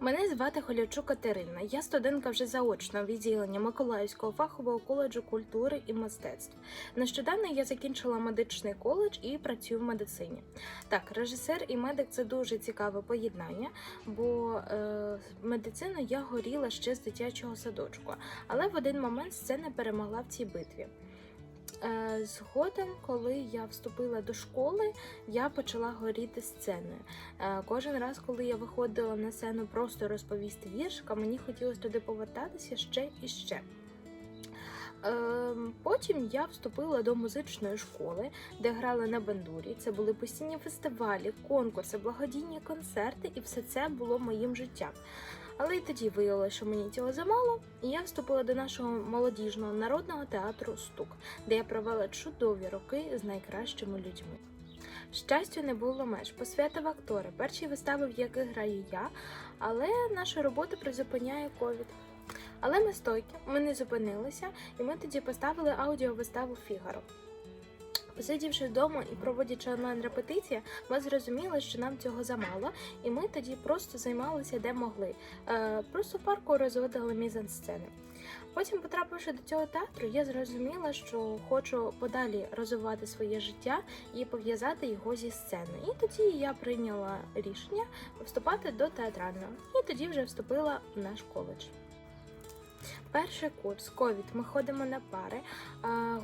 Мене звати Холячук Катерина. Я студентка вже заочного відділення Миколаївського фахового коледжу культури і мистецтв. Нещодавно я закінчила медичний коледж і працюю в медицині. Так, режисер і медик це дуже цікаве поєднання, бо е, медицину я горіла ще з дитячого садочку, але в один момент сцена перемогла в цій битві. Е, Згодом, коли я вступила до школи, я почала горіти сценою. Е, Кожен раз, коли я виходила на сцену просто розповісти віршика, мені хотілося туди повертатися ще і ще. Ем, Потім я вступила до музичної школи, де грали на бандурі. Це були постійні фестивалі, конкурси, благодійні концерти, і все це було моїм життям. Але й тоді виявилося, що мені цього замало, і я вступила до нашого молодіжного народного театру Стук, де я провела чудові роки з найкращими людьми. Щастю, не було меж, посвята актори, перші вистави, в яких граю я, але наша робота призупиняє ковід. Але ми стойкі, ми не зупинилися, і ми тоді поставили аудіовиставу Фігаро. Посидівши вдома і проводячи онлайн репетиції, ми зрозуміли, що нам цього замало, і ми тоді просто займалися де могли. Е, просто в парку розводили мізансцени. Потім, потрапивши до цього театру, я зрозуміла, що хочу подалі розвивати своє життя і пов'язати його зі сценою. І тоді я прийняла рішення вступати до театрального. І тоді вже вступила в наш коледж. Перший курс ковід. Ми ходимо на пари,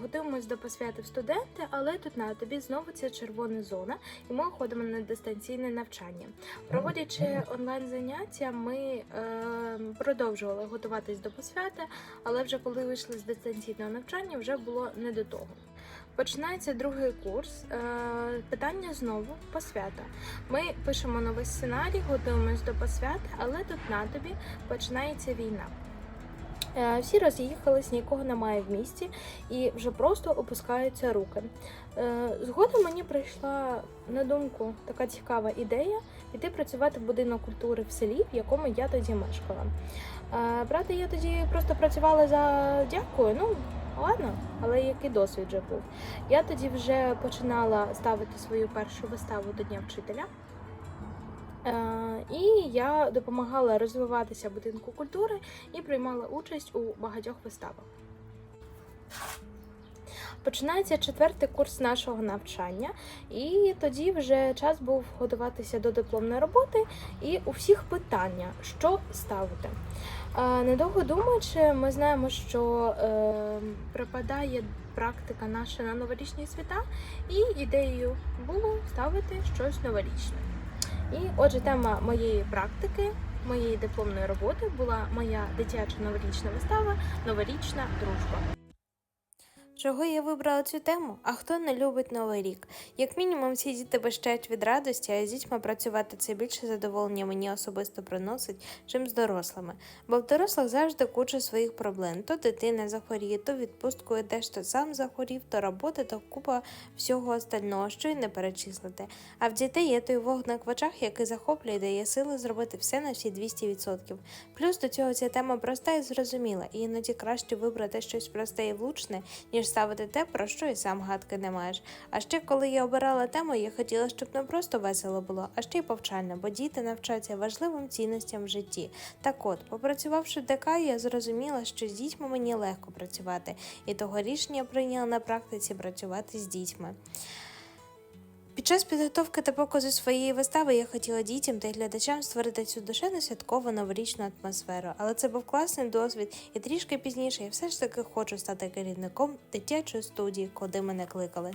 готуємось до посвяти в студенти, але тут на тобі знову ця червона зона, і ми ходимо на дистанційне навчання. Проводячи онлайн заняття, ми е, продовжували готуватись до посвяти, але вже коли вийшли з дистанційного навчання, вже було не до того. Починається другий курс. Е, питання знову посвята. Ми пишемо новий сценарій, готуємось до посвяти, але тут на тобі починається війна. Е, Всі роз'їхались, нікого немає в місті і вже просто опускаються руки. Е, Згодом мені прийшла на думку така цікава ідея піти працювати в будинок культури в селі, в якому я тоді мешкала. Е, Правда, я тоді просто працювала за дякую. Ну ладно, але який досвід вже був. Я тоді вже починала ставити свою першу виставу до Дня вчителя. І я допомагала розвиватися будинку культури і приймала участь у багатьох виставах. Починається четвертий курс нашого навчання, і тоді вже час був готуватися до дипломної роботи, і у всіх питання, що ставити. Е, Недовго думаючи, ми знаємо, що е, припадає практика наша на новорічні свята, і ідеєю було ставити щось новорічне. І отже, тема моєї практики, моєї дипломної роботи була моя дитяча новорічна вистава Новорічна дружба. Чого я вибрала цю тему? А хто не любить новий рік? Як мінімум, всі діти вищають від радості, а з дітьми працювати це більше задоволення мені особисто приносить, чим з дорослими. Бо в дорослих завжди куча своїх проблем: то дитина захворіє, то відпустку йдеш, то сам захворів, то робота, то купа всього остального, що й не перечислити. А в дітей є той вогник в очах, який захоплює дає сили зробити все на всі 200%. Плюс до цього ця тема проста і зрозуміла, і іноді краще вибрати щось просте і влучне, ніж ставити те, про що і сам гадки не маєш. А ще коли я обирала тему, я хотіла, щоб не просто весело було, а ще й повчально, бо діти навчаться важливим цінностям в житті. Так от, попрацювавши в ДК, я зрозуміла, що з дітьми мені легко працювати, і того рішення прийняла на практиці працювати з дітьми. Під час підготовки та показу своєї вистави я хотіла дітям та глядачам створити цю душевно святкову новорічну атмосферу, але це був класний досвід, і трішки пізніше я все ж таки хочу стати керівником дитячої студії, куди мене кликали.